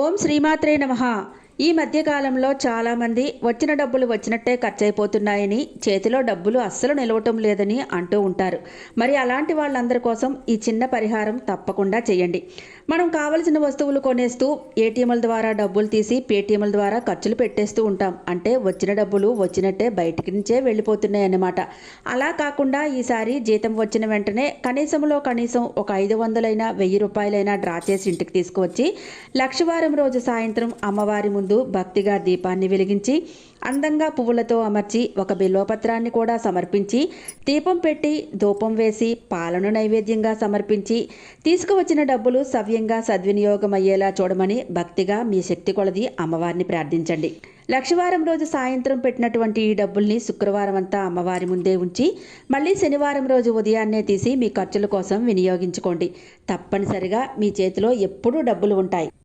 ఓం శ్రీమాత్రే నమ. ఈ మధ్యకాలంలో చాలామంది వచ్చిన డబ్బులు వచ్చినట్టే ఖర్చయిపోతున్నాయని చేతిలో డబ్బులు అస్సలు నిలవటం లేదని అంటూ ఉంటారు. మరి అలాంటి వాళ్ళందరి కోసం ఈ చిన్న పరిహారం తప్పకుండా చేయండి. మనం కావలసిన వస్తువులు కొనేస్తూ ఏటీఎంల ద్వారా డబ్బులు తీసి పేటీఎంల ద్వారా ఖర్చులు పెట్టేస్తూ ఉంటాం. అంటే వచ్చిన డబ్బులు వచ్చినట్టే బయటికి నుంచే వెళ్ళిపోతున్నాయి అన్నమాట అలా కాకుండా ఈసారి జీతం వచ్చిన వెంటనే కనీసంలో కనీసం ఒక ఐదు వందలైనా వెయ్యి రూపాయలైనా డ్రా చేసి ఇంటికి తీసుకువచ్చి లక్షవారం రోజు సాయంత్రం అమ్మవారి ముందు ముందు భక్తిగా దీపాన్ని వెలిగించి అందంగా పువ్వులతో అమర్చి ఒక బిల్వపత్రాన్ని కూడా సమర్పించి దీపం పెట్టి ధూపం వేసి పాలను నైవేద్యంగా సమర్పించి తీసుకువచ్చిన డబ్బులు సవ్యంగా సద్వినియోగం అయ్యేలా చూడమని భక్తిగా మీ శక్తి కొలది అమ్మవారిని ప్రార్థించండి. లక్షవారం రోజు సాయంత్రం పెట్టినటువంటి ఈ డబ్బుల్ని శుక్రవారం అంతా అమ్మవారి ముందే ఉంచి మళ్ళీ శనివారం రోజు ఉదయాన్నే తీసి మీ ఖర్చుల కోసం వినియోగించుకోండి. తప్పనిసరిగా మీ చేతిలో ఎప్పుడూ డబ్బులు ఉంటాయి.